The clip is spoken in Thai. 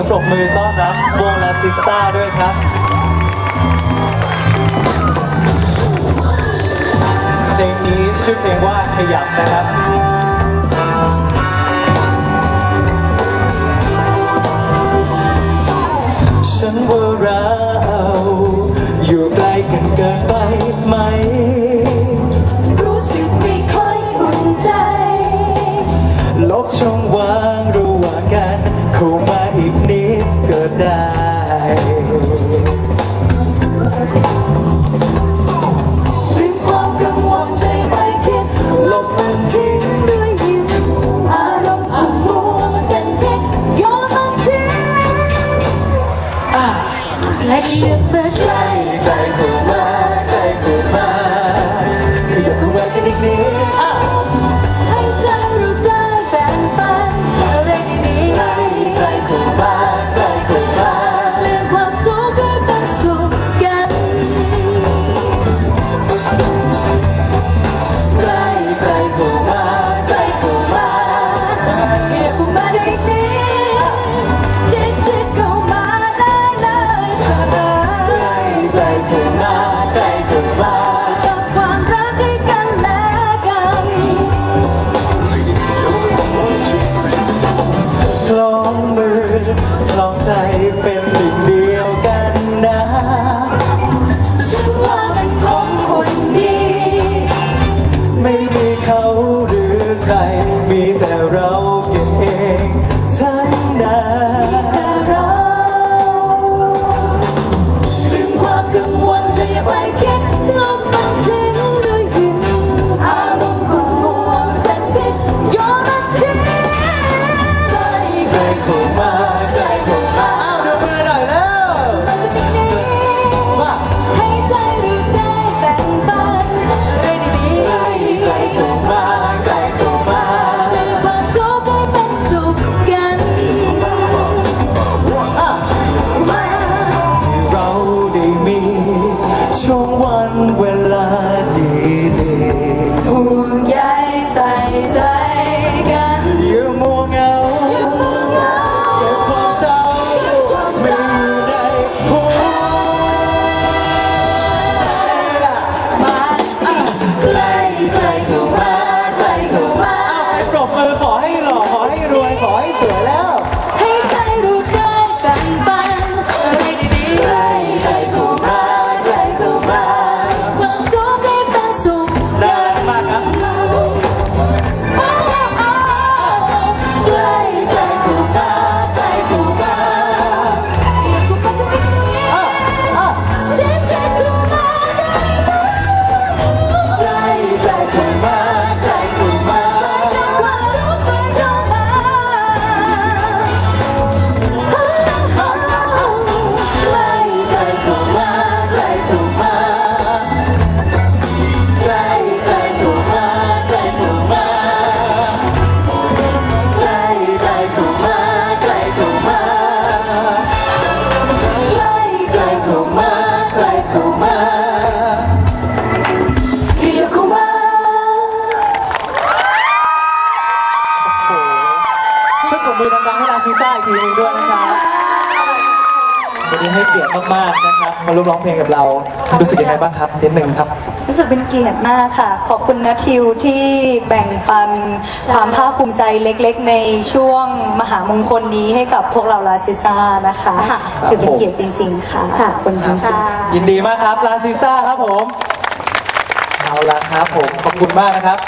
ยงปรบมือต้อนรับวงลาซิสตาด้วยครับ เพลงนี้ชื่อเพลงว่าขยับนะครับฉันว่าเราอยู่ใกล้กันเกินไปไหมโลกช่องว่างระหว่างกันเข้ามาอีก die 在าซีซ่าอีกทีนึงด้วยนะครับวันนี้ให้เกียรติมากๆนะครับมาร่วมร้องเพลงกับเรารู้สึกยังไงบ้างครับนิดหนึ่งครับ รู้สึกเป็นเกียรติมากค่ะ ขอบคุณนะทิวที่แบ่งปันความภาคภูมิใจเล็กๆ ในช่วงมหามงคลนี้ให้กับพวกเราลาซิซ่านะคะคือเป็นเกียรติจริง ๆ ค่ะค่ขอบคุณจริงๆ ยินดีมากครับลาซิซ่าครับผมเอาละครับผมขอบคุณมากนะครับ